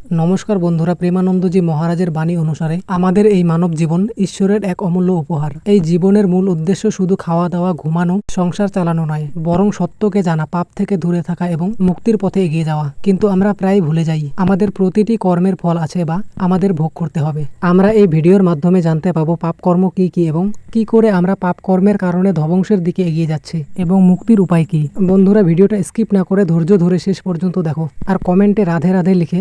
নমস্কার বন্ধুরা, প্রেমানন্দজি মহারাজের বাণী অনুসারে আমাদের এই মানব জীবন ঈশ্বরের এক অমূল্য উপহার। এই জীবনের মূল উদ্দেশ্য শুধু খাওয়া দাওয়া, ঘুমানো, সংসার চালানো নয়, বরং সত্যকে জানা, পাপ থেকে দূরে থাকা এবং মুক্তির পথে এগিয়ে যাওয়া। কিন্তু আমরা প্রায় ভুলে যাই, আমাদের প্রতিটি কর্মের ফল আছে বা আমাদের ভোগ করতে হবে। আমরা এই ভিডিওর মাধ্যমে জানতে পাবো পাপ কর্ম কি কি এবং কি করে আমরা পাপ কর্মের কারণে ধ্বংসের দিকে এগিয়ে যাচ্ছি এবং মুক্তির উপায় কি। বন্ধুরা, ভিডিওটা স্কিপ না করে ধৈর্য ধরে শেষ পর্যন্ত দেখো। আর কমেন্টে রাধে রাধে লিখে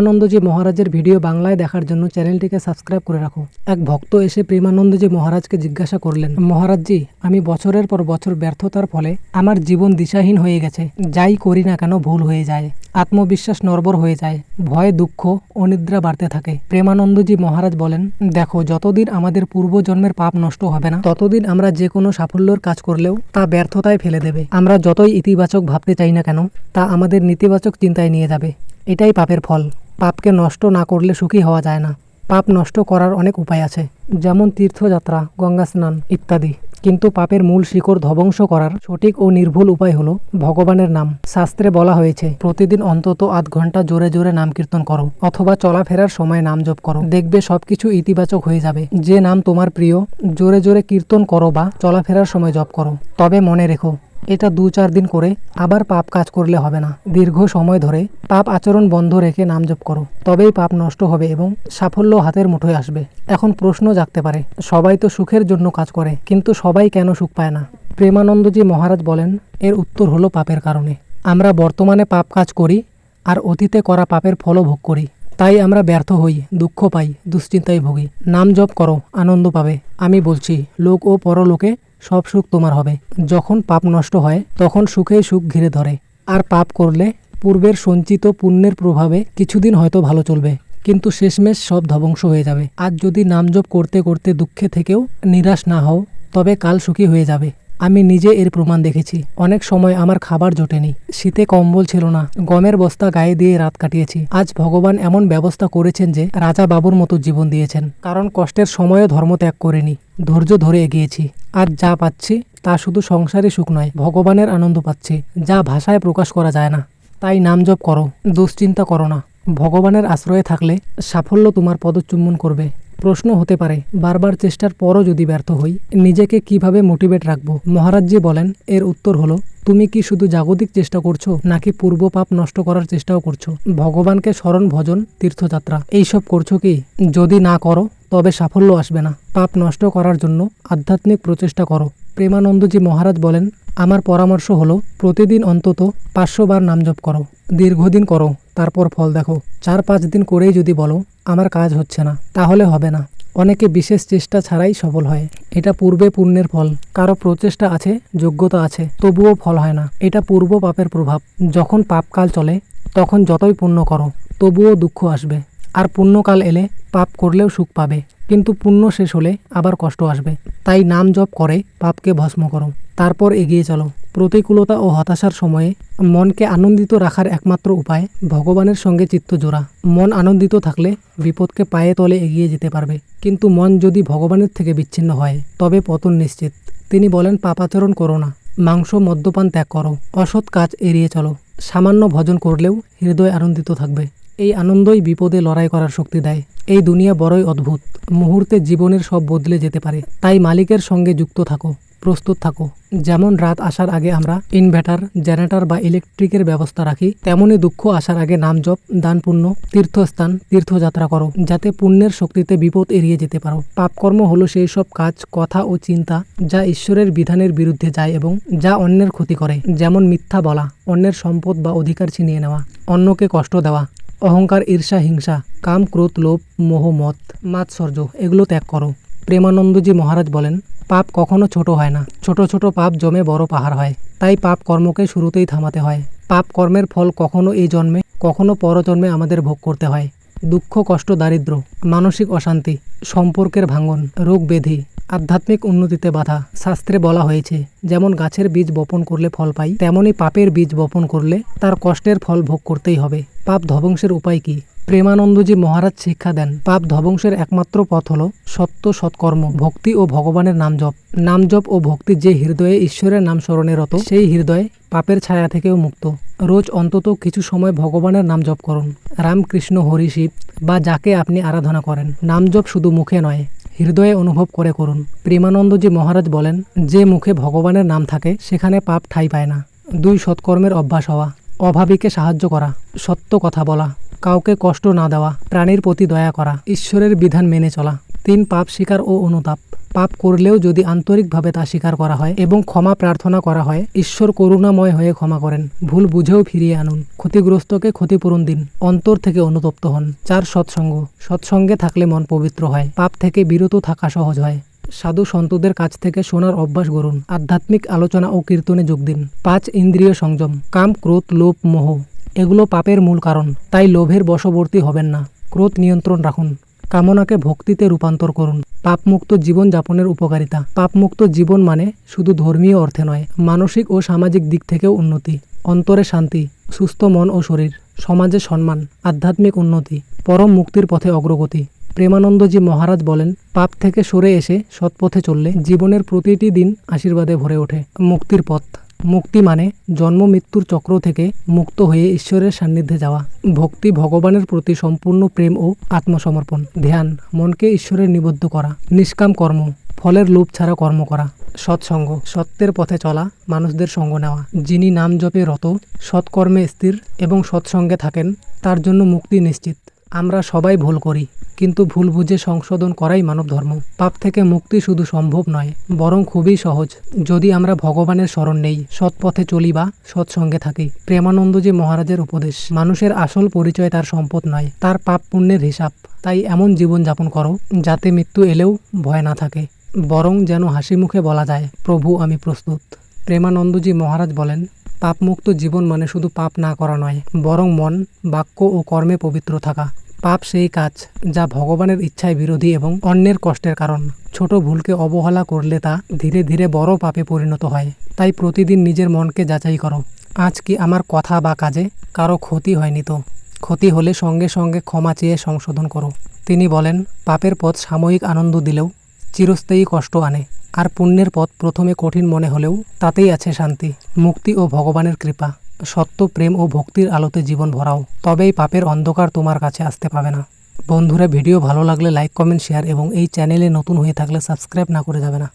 প্রেমানন্দজি মহারাজের ভিডিও বাংলায় দেখার জন্য চ্যানেলটিকে সাবস্ক্রাইব করে রাখো। এক ভক্ত এসে প্রেমানন্দজি মহারাজকে জিজ্ঞাসা করলেন, মহারাজজি, আমি বছরের পর বছর ব্যর্থতার ফলে আমার জীবন দিশাহীন হয়ে গেছে। যাই করি না কেন ভুল হয়ে যায়? আত্মবিশ্বাস নর্বর হয়ে যায়, ভয়, দুঃখ অনিদ্রা বাড়তে থাকে। প্রেমানন্দজি মহারাজ বলেন, দেখো, যতদিন আমাদের পূর্বজন্মের পাপ নষ্ট হবে না, ততদিন আমরা যে কোনো সাফল্যের কাজ করলেও তা ব্যর্থতায় ফেলে দেবে। আমরা যতই ইতিবাচক ভাবতে চাই না কেন, তা আমাদের নেতিবাচক চিন্তায় নিয়ে যাবে। এটাই পাপের ফল। পাপকে নষ্ট না করলে সুখী হওয়া যায় না। পাপ নষ্ট করার অনেক উপায় আছে, যেমন তীর্থযাত্রা, গঙ্গা স্নান ইত্যাদি। কিন্তু পাপের মূল শিকড় ধ্বংস করার সঠিক ও নির্ভুল উপায় হলো ভগবানের নাম। শাস্ত্রে বলা হয়েছে, প্রতিদিন অন্তত আধ ঘণ্টা জোরে জোরে নাম কীর্তন করো, অথবা চলাফেরার সময় নাম জপ করো। দেখবে সবকিছু ইতিবাচক হয়ে যাবে। যে নাম তোমার প্রিয়, জোরে জোরে কীর্তন করো বা চলাফেরার সময় জপ করো। তবে মনে রেখো এটা দু চার দিন করে আবার পাপ কাজ করলে হবে না। দীর্ঘ সময় ধরে পাপ আচরণ বন্ধ রেখে নাম জপ করো। তবেই পাপ নষ্ট হবে এবং সাফল্য হাতের মুঠোয় আসবে। এখন প্রশ্ন জাগতে পারে, সবাই তো সুখের জন্য কাজ করে, কিন্তু সবাই কেন সুখ পায় না? প্রেমানন্দজি মহারাজ বলেন, এর উত্তর হলো পাপের কারণে। আমরা বর্তমানে পাপ কাজ করি আর অতীতে করা পাপের ফলও ভোগ করি। তাই আমরা ব্যর্থ হই, দুঃখ পাই, দুশ্চিন্তায় ভুগি। নাম জপ করো, আনন্দ পাবে। আমি বলছি, লোক ও পরলোকে সব সুখ তোমার হবে। যখন পাপ নষ্ট হয়, তখন সুখেই সুখ ঘিরে ধরে। আর পাপ করলে পূর্বের সঞ্চিত পুণ্যের প্রভাবে কিছুদিন হয়তো ভালো চলবে, কিন্তু শেষমেশ সব ধ্বংস হয়ে যাবে। আজ যদি নামজপ করতে করতে দুঃখে থেকেও নিরাশ না হও, তবে কাল সুখী হয়ে যাবে। আমি নিজে এর প্রমাণ দেখেছি। অনেক সময় আমার খাবার জোটেনি। শীতে কম্বল ছিল না। গমের বস্তা গায়ে দিয়ে রাত কাটিয়েছি। আজ ভগবান এমন ব্যবস্থা করেছেন যে, রাজা বাবুর মতো জীবন দিয়েছেন। কারণ কষ্টের সময়ও ধর্ম ত্যাগ করিনি। ধৈর্য ধরে এগিয়েছি। আজ যা পাচ্ছি, তা শুধু সংসারে সুখ নয়, ভগবানের আনন্দ পাচ্ছি। যা ভাষায় প্রকাশ করা যায় না। তাই নাম জপ করো। দুশ্চিন্তা করো না। ভগবানের আশ্রয়ে থাকলে সাফল্য তোমার পদচুম্বন করবে। প্রশ্ন হতে পারে, বারবার চেষ্টার পরও যদি ব্যর্থ হই, নিজেকে কীভাবে মোটিভেট রাখব? মহারাজজি বলেন, এর উত্তর হলো, তুমি কি শুধু জাগতিক চেষ্টা করছ, নাকি পূর্ব পাপ নষ্ট করার চেষ্টাও করছ? ভগবানকে স্মরণ ভজন, তীর্থযাত্রা, এইসব করছ কি? যদি না করো, তবে সাফল্য আসবে না। পাপ নষ্ট করার জন্য আধ্যাত্মিক প্রচেষ্টা করো। প্রেমানন্দজি মহারাজ বলেন আমার পরামর্শ হলো, প্রতিদিন অন্তত পাঁচশো বার নাম জপ করো, দীর্ঘদিন করো, তারপর ফল দেখো। চার পাঁচ দিন করেই যদি বলো, আমার কাজ হচ্ছে না, তাহলে হবে না। অনেকে বিশেষ চেষ্টা ছাড়াই সফল হয়। এটা পূর্বে পুণ্যের ফল, কারও প্রচেষ্টা আছে, যোগ্যতা আছে, তবুও ফল হয় না। এটা পূর্ব পাপের প্রভাব। যখন পাপকাল চলে, তখন যতই পুণ্য করো, তবুও দুঃখ আসবে। আর পুণ্যকাল এলে পাপ করলেও সুখ পাবে। কিন্তু পুণ্য শেষ হলে আবার কষ্ট আসবে। তাই নাম জপ করে, পাপকে ভস্ম করো। তারপর এগিয়ে চলো। প্রতিকূলতা ও হতাশার সময়ে মনকে আনন্দিত রাখার একমাত্র উপায় ভগবানের সঙ্গে চিত্ত জোড়া। মন আনন্দিত থাকলে বিপদকে পায়ে তলে এগিয়ে যেতে পারবে। কিন্তু মন যদি ভগবানের থেকে বিচ্ছিন্ন হয়, তবে পতন নিশ্চিত। তিনি বলেন, পাপাচরণ করো না। মাংস, মদ্যপান ত্যাগ করো। অসৎ কাজ এড়িয়ে চলো। সামান্য ভজন করলেও হৃদয় আনন্দিত থাকবে। এই আনন্দই বিপদে লড়াই করার শক্তি দেয়। এই দুনিয়া বড়ই অদ্ভুত। মুহূর্তে জীবনের সব বদলে যেতে পারে। তাই মালিকের সঙ্গে যুক্ত থাকো, প্রস্তুত থাকো। যেমন রাত আসার আগে আমরা ইনভার্টার, জেনারেটর বা ইলেকট্রিকের ব্যবস্থা রাখি, তেমনি দুঃখ আসার আগে নাম জপ, দান পুণ্য, তীর্থস্থান, তীর্থযাত্রা করো, যাতে পুণ্যের শক্তিতে বিপদ এড়িয়ে যেতে পারো। পাপকর্ম হলো সেই সব কাজ, কথা ও চিন্তা যা ঈশ্বরের বিধানের বিরুদ্ধে যায় এবং যা অন্যের ক্ষতি করে। যেমন মিথ্যা বলা, অন্যের সম্পদ বা অধিকার ছিনিয়ে নেওয়া, অন্যকে কষ্ট দেওয়া অহংকার, ঈর্ষা, হিংসা, কাম, ক্রোধ, লোভ, মোহ, মত মাৎসর্য এগুলো ত্যাগ করো। প্রেমানন্দজি মহারাজ বলেন, পাপ কখনো ছোট হয় না। ছোট ছোট পাপ জমে বড় পাহাড় হয়। তাই পাপ কর্মকে শুরুতেই থামাতে হয়। পাপ কর্মের ফল কখনো এই জন্মে, কখনো পরজন্মে আমাদের ভোগ করতে হয়। দুঃখ, কষ্ট দারিদ্র মানসিক অশান্তি, সম্পর্কের ভাঙন, রোগ ব্যাধি, আধ্যাত্মিক উন্নতিতে বাধা শাস্ত্রে বলা হয়েছে, যেমন গাছের বীজ বপন করলে ফল পাই তেমনই পাপের বীজ বপন করলে তার কষ্টের ফল ভোগ করতেই হবে। পাপ ধ্বংসের উপায় কি? প্রেমানন্দজি মহারাজ শিক্ষা দেন, পাপ ধ্বংসের একমাত্র পথ হল সত্য সৎকর্ম, ভক্তি ও ভগবানের নাম জপ। নাম জপ ও ভক্তি যে হৃদয়ে ঈশ্বরের নাম স্মরণে রত, সেই হৃদয় পাপের ছায়া থেকেও মুক্ত। রোজ অন্তত কিছু সময় ভগবানের নাম জপ করুন। রামকৃষ্ণ হরি শিব বা যাকে আপনি আরাধনা করেন, নাম জপ শুধু মুখে নয়, হৃদয়ে অনুভব করে করুন। প্রেমানন্দজি মহারাজ বলেন, যে মুখে ভগবানের নাম থাকে, সেখানে পাপ ঠাঁই পায় না। দুই সৎকর্মের অভ্যাস হওয়া। অভাবীকে সাহায্য করা। সত্য কথা বলা। কাউকে কষ্ট না দেওয়া, প্রাণীর প্রতি দয়া করা, ঈশ্বরের বিধান মেনে চলা। তিন, পাপ স্বীকার ও অনুতাপ। পাপ করলেও যদি আন্তরিকভাবে তা স্বীকার করা হয় এবং ক্ষমা প্রার্থনা করা হয়, ঈশ্বর করুণাময় হয়ে ক্ষমা করেন। ভুল বুঝেও ফিরিয়ে আনুন। ক্ষতিগ্রস্তকে ক্ষতিপূরণ দিন। অন্তর থেকে অনুতপ্ত হন। চার, সৎসঙ্গ। সৎসঙ্গে থাকলে মন পবিত্র হয়। পাপ থেকে বিরত থাকা সহজ হয়। সাধু সন্তদের কাছ থেকে শোনার অভ্যাস গড়ুন। আধ্যাত্মিক আলোচনা ও কীর্তনে যোগ দিন। পাঁচ, ইন্দ্রিয় সংযম। কাম, ক্রোধ, লোভ, মোহ। এগুলো পাপের মূল কারণ, তাই লোভের বশবর্তী হবেন না। ক্রোধ নিয়ন্ত্রণ রাখুন। কামনাকে ভক্তিতে রূপান্তর করুন। পাপমুক্ত জীবন যাপনের উপকারিতা। পাপমুক্ত জীবন মানে শুধু ধর্মীয় অর্থে নয়, মানসিক ও সামাজিক দিক থেকেও উন্নতি। অন্তরে শান্তি, সুস্থ মন ও শরীর, সমাজে সম্মান, আধ্যাত্মিক উন্নতি, পরম মুক্তির পথে অগ্রগতি। প্রেমানন্দজি মহারাজ বলেন, পাপ থেকে সরে এসে সৎপথে চললে জীবনের প্রতিটি দিন আশীর্বাদে ভরে ওঠে। মুক্তির পথ। মুক্তি মানে জন্ম মৃত্যুর চক্র থেকে মুক্ত হয়ে ঈশ্বরের সান্নিধ্যে যাওয়া। ভক্তি ভগবানের প্রতি সম্পূর্ণ প্রেম ও আত্মসমর্পণ। ধ্যান, মনকে ঈশ্বরের নিবদ্ধ করা। নিষ্কাম কর্ম, ফলের লোভ ছাড়া কর্ম করা। সৎসঙ্গ, সত্যের পথে চলা, মানুষদের সঙ্গ নেওয়া। যিনি নাম জপে রত, সৎকর্মে স্থির এবং সৎসঙ্গে থাকেন, তার জন্য মুক্তি নিশ্চিত। আমরা সবাই ভুল করি, কিন্তু ভুল বুঝে সংশোধন করাই মানব ধর্ম পাপ থেকে মুক্তি শুধু সম্ভব নয়, বরং খুবই সহজ। যদি আমরা ভগবানের স্মরণ নেই সৎ পথে চলি বা সৎসঙ্গে থাকি, প্রেমানন্দজি মহারাজের উপদেশ, মানুষের আসল পরিচয় তার সম্পদ নয়, তার পাপ পুণ্যের হিসাব। তাই এমন জীবন যাপন করো, যাতে মৃত্যু এলেও ভয় না থাকে। বরং যেন হাসি মুখে বলা যায়, প্রভু, আমি প্রস্তুত। প্রেমানন্দজি মহারাজ বলেন পাপমুক্ত জীবন মানে শুধু পাপ না করা নয়, বরং মন, বাক্য ও কর্মে পবিত্র থাকা। পাপ সেই কাজ যা ভগবানের ইচ্ছায় বিরোধী এবং অন্যের কষ্টের কারণ। ছোট ভুলকে অবহেলা করলে তা ধীরে ধীরে বড় পাপে পরিণত হয়। তাই প্রতিদিন নিজের মনকে যাচাই করো। আজ কি আমার কথা বা কাজে কারও ক্ষতি হয়নি তো? ক্ষতি হলে সঙ্গে সঙ্গে ক্ষমা চেয়ে সংশোধন করো। তিনি বলেন, পাপের পথ সাময়িক আনন্দ দিলেও চিরস্থায়ী কষ্ট আনে, আর পুণ্যের পথ প্রথমে কঠিন মনে হলেও তাতেই আছে শান্তি, মুক্তি ও ভগবানের কৃপা। সত্য, প্রেম ও ভক্তির আলোতে জীবন ভরাও, তবেই পাপের অন্ধকার তোমার কাছে আসতে পাবে না। বন্ধুরা, ভিডিও ভালো লাগলে লাইক, কমেন্ট, শেয়ার এবং এই চ্যানেলে নতুন হয়ে থাকলে সাবস্ক্রাইব না করে যাবে না।